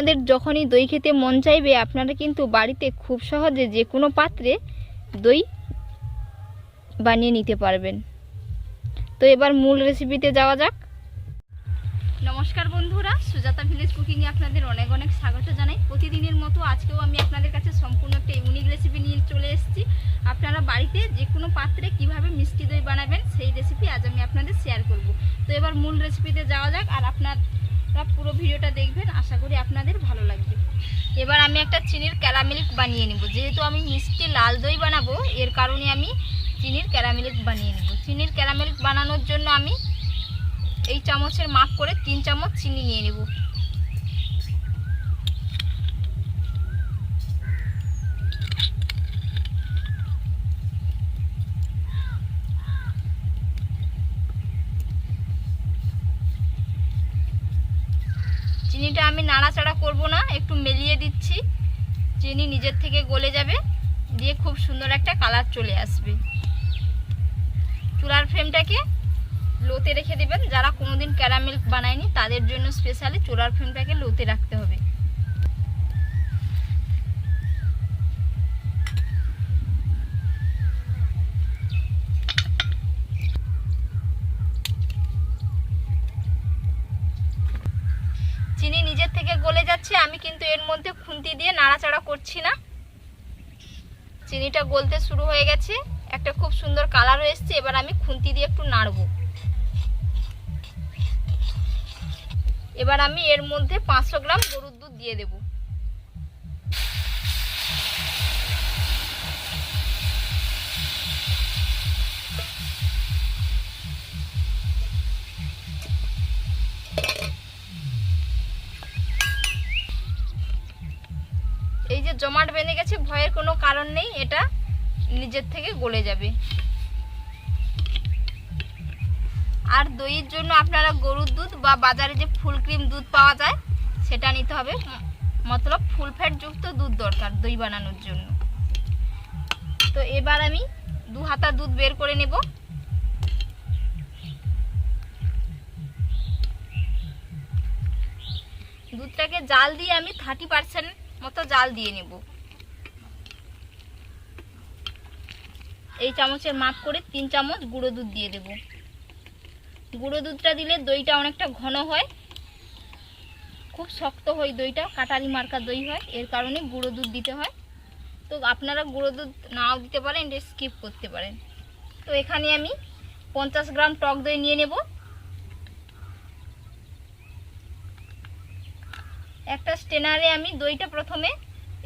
আপনাদের যখনই দই খেতে মন চাইবে, আপনারা কিন্তু বাড়িতে খুব সহজে যে কোনো পাত্রে দই বানিয়ে নিতে পারবেন। তো এবার মূল রেসিপিতে যাওয়া যাক। নমস্কার বন্ধুরা, সুজাতা ভিলেজ কুকিংয়ে আপনাদের অনেক অনেক স্বাগত জানাই। প্রতিদিনের মতো আজকেও আমি আপনাদের কাছে সম্পূর্ণ একটা ইউনিক রেসিপি নিয়ে চলে এসেছি। আপনারা বাড়িতে যে কোনো পাত্রে কীভাবে মিষ্টি দই বানাবেন, সেই রেসিপি আজ আমি আপনাদের শেয়ার করব। তো এবার মূল রেসিপিতে যাওয়া যাক, আর আপনারা পুরো ভিডিওটা দেখবেন, আশা করি আপনাদের ভালো লাগবে। এবার আমি একটা চিনির ক্যারামেলিক বানিয়ে নেব। যেহেতু আমি মিষ্টি লাল দই বানাবো, এর কারণে আমি চিনির ক্যারামেলিক বানিয়ে নেব। চিনির ক্যারামিল্ক বানানোর জন্য আমি এই চামচের মাপ করে তিন চামচ চিনি নিয়ে নেব। আমি নাড়াচাড়া করব না, একটু মেলিয়ে দিচ্ছি। চিনি নিজের থেকে গলে যাবে, দিয়ে খুব সুন্দর একটা কালার চলে আসবে। চুলার ফ্রেমটাকে লোতে রেখে দেবেন। যারা কোনোদিন ক্যারামেল বানায়নি, তাদের জন্য স্পেশালি চুলার ফ্রেমটাকে লোতে রাখতে হবে। আমি কিন্তু এর মধ্যে খুন্তি দিয়ে নাড়াচাড়া করছি না। চিনিটা গলতে শুরু হয়ে গেছে। একটা খুব সুন্দর কালার এসছে, এবার আমি খুন্তি দিয়ে একটু নাড়বো। এবার আমি এর মধ্যে পাঁচশো গ্রাম গরুর দুধ দিয়ে দেব। এই যে জমাট বেঁধে গেছে, ভয়ের কোনো কারণ নেই, এটা নিজের থেকে গলে যাবে। আর দইয়ের জন্য আপনারা গরুর দুধ বা বাজারে যে ফুল ক্রিম দুধ পাওয়া যায়, সেটা নিতে হবে। মতলব ফুল ফ্যাট যুক্ত দুধ দরকার দই বানানোর জন্য। তো এবার আমি দু হাতা দুধ বের করে নেব। দুধটাকে জাল দিয়ে আমি থার্টি পার্সেন্ট মতো জাল দিয়ে নেব। এই চামচের মাপ করে তিন চামচ গুঁড়ো দুধ দিয়ে দেবো। গুঁড়ো দুধটা দিলে দইটা অনেকটা ঘন হয়। খুব শক্ত হয় দইটা, কাটারি মার্কা দই হয়, এর কারণে গুঁড়ো দুধ দিতে হয়। তো আপনারা গুঁড়ো দুধ নাও দিতে পারেন এটা স্কিপ করতে পারেন। তো এখানে আমি পঞ্চাশ গ্রাম টক দই নিয়ে নেব। একটা স্টেনারে আমি দইটা প্রথমে,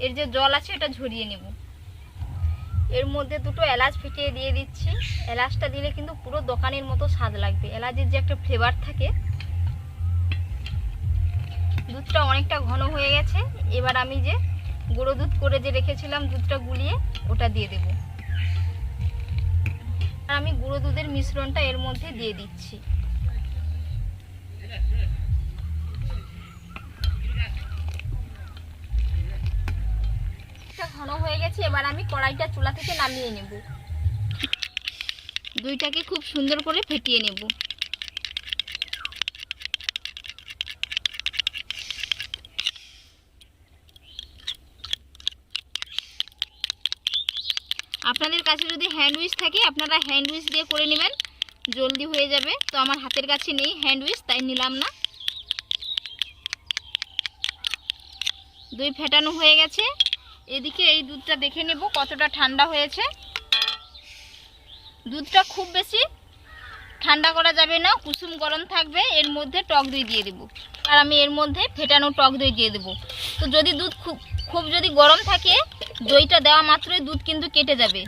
এর যে জল আছে এটা ঝরিয়ে নেব। এর মধ্যে দুটো এলাচ ফিটিয়ে দিয়ে দিচ্ছি। এলাচটা দিলে কিন্তু পুরো দোকানের মতো স্বাদ লাগবে। এলাচের যে একটা ফ্লেভার থাকে, দুধটা অনেকটা ঘন হয়ে গেছে। এবার আমি যে গুঁড়ো দুধ করে যে রেখেছিলাম, দুধটা গুলিয়ে ওটা দিয়ে দেব। আর আমি গুঁড়ো দুধের মিশ্রণটা এর মধ্যে দিয়ে দিচ্ছি। ঘন হয়ে গেছে, এবার আমি কড়াইটা চুলা থেকে নামিয়ে নেব। দুইটাকে খুব সুন্দর করে ফেটিয়ে নেব। আপনাদের কাছে যদি হ্যান্ড উইচ থাকে, আপনারা হ্যান্ড উইচ দিয়ে করে নেবেন, জলদি হয়ে যাবে। তো আমার হাতের কাছে নেই হ্যান্ড উইচ তাই নিলাম না। দই ফেটানো হয়ে গেছে। এদিকে এই দুধটা দেখে নেব কতটা ঠান্ডা হয়েছে। দুধটা খুব বেশি ঠান্ডা করা যাবে না, কুসুম গরম থাকবে, এর মধ্যে টক দই দিয়ে দেবো। আর আমি এর মধ্যে ফেটানো টক দই দিয়ে দেবো। তো যদি দুধ খুব খুব যদি গরম থাকে, দইটা দেওয়া মাত্রই দুধ কিন্তু কেটে যাবে।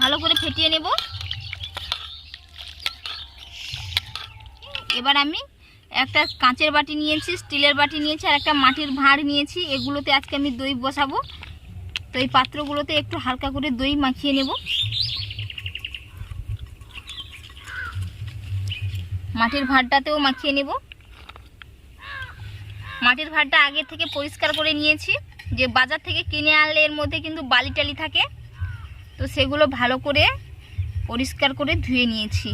ভালো করে ফেটিয়ে নেব। এবার আমি একটা কাঁচের বাটি নিয়েছি, স্টিলের বাটি নিয়েছি, আর একটা মাটির ভাঁড় নিয়েছি। এগুলোতে আজকে আমি দই বসাবো। তো এই পাত্রগুলোতে একটু হালকা করে দই মাখিয়ে নেব। মাটির ভাঁড়টাতেও মাখিয়ে নেব। মাটির ভাঁড়টা আগে থেকে পরিষ্কার করে নিয়েছি। যে বাজার থেকে কিনে আনলে এর মধ্যে কিন্তু বালি টালি থাকে। তো সেগুলো ভালো করে পরিষ্কার করে ধুয়ে নিয়েছি।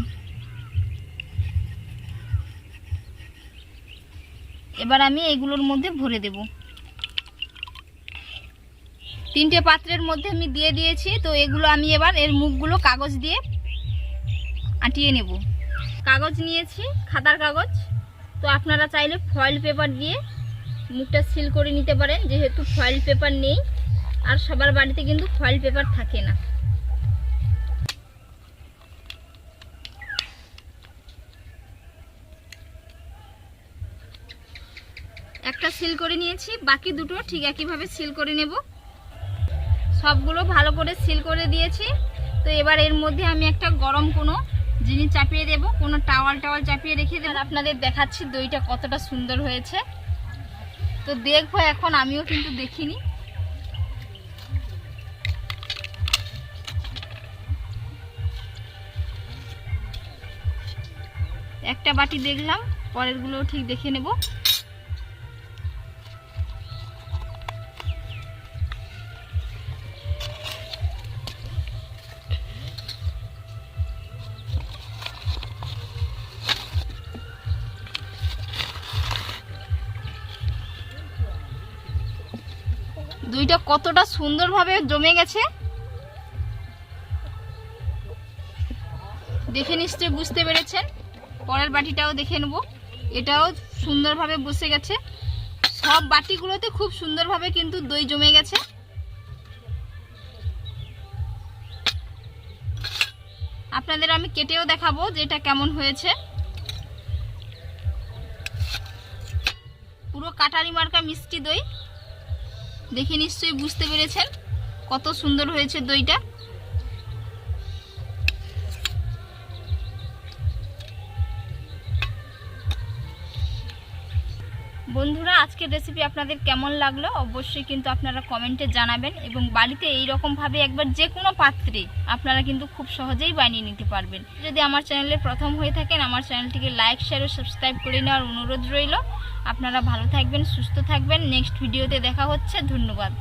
এবার আমি এগুলোর মধ্যে ভরে দেব। তিনটে পাত্রের মধ্যে আমি দিয়ে দিয়েছি, তো এগুলো আমি এবার এর মুখগুলো কাগজ দিয়ে আটিয়ে নেব। কাগজ নিয়েছি, খাতার কাগজ। তো আপনারা চাইলে ফয়েল পেপার দিয়ে মুখটা সিল করে নিতে পারেন, যেহেতু ফয়েল পেপার নেই, আর সবার বাড়িতে কিন্তু ফয়েল পেপার থাকে না। একটা সিল করে নিয়েছি, বাকি দুটো ঠিক একইভাবে সিল করে নেব। সবগুলো ভালো করে সিল করে দিয়েছি। তো এবার এর মধ্যে আমি একটা গরম কোনো জিনিস চাপিয়ে দেব, কোনো টাওয়াল টাওয়াল চাপিয়ে রেখে দেব। আপনাদের দেখাচ্ছি দইটা কতটা সুন্দর হয়েছে। তো দেখব এখন, আমিও কিন্তু দেখিনি। একটা বাটি দেখলাম পরেরগুলো ঠিক দেখে নেব। দুইটা কতটা সুন্দরভাবে জমে গেছে? দেখে নিশ্চয়ই বুঝতে পেরেছেন। পরের বাটিটাও দেখে নেব। এটাও সুন্দরভাবে বসে গেছে। সব বাটিগুলোতে খুব সুন্দরভাবে কিন্তু দই জমে গেছে। আপনাদের আমি কেটেও দেখাবো যে এটা কেমন হয়েছে। পুরো কাটারি মার্কা মিষ্টি দই। দেখে নিশ্চয়ই বুঝতে পেরেছেন কত সুন্দর হয়েছে দইটা। বন্ধুরা, আজকের রেসিপি আপনাদের কেমন লাগল? অবশ্যই কিন্তু আপনারা কমেন্টে জানাবেন এবং বাড়িতে এই রকমভাবে একবার যে কোনো পাত্রে আপনারা কিন্তু খুব সহজেই বানিয়ে নিতে পারবেন। যদি আমার চ্যানেলে প্রথম হয়ে থাকেন, আমার চ্যানেলটিকে লাইক শেয়ার ও সাবস্ক্রাইব করে নেওয়ার অনুরোধ রইল। আপনারা ভালো থাকবেন, সুস্থ থাকবেন। নেক্সট ভিডিওতে দেখা হচ্ছে। ধন্যবাদ।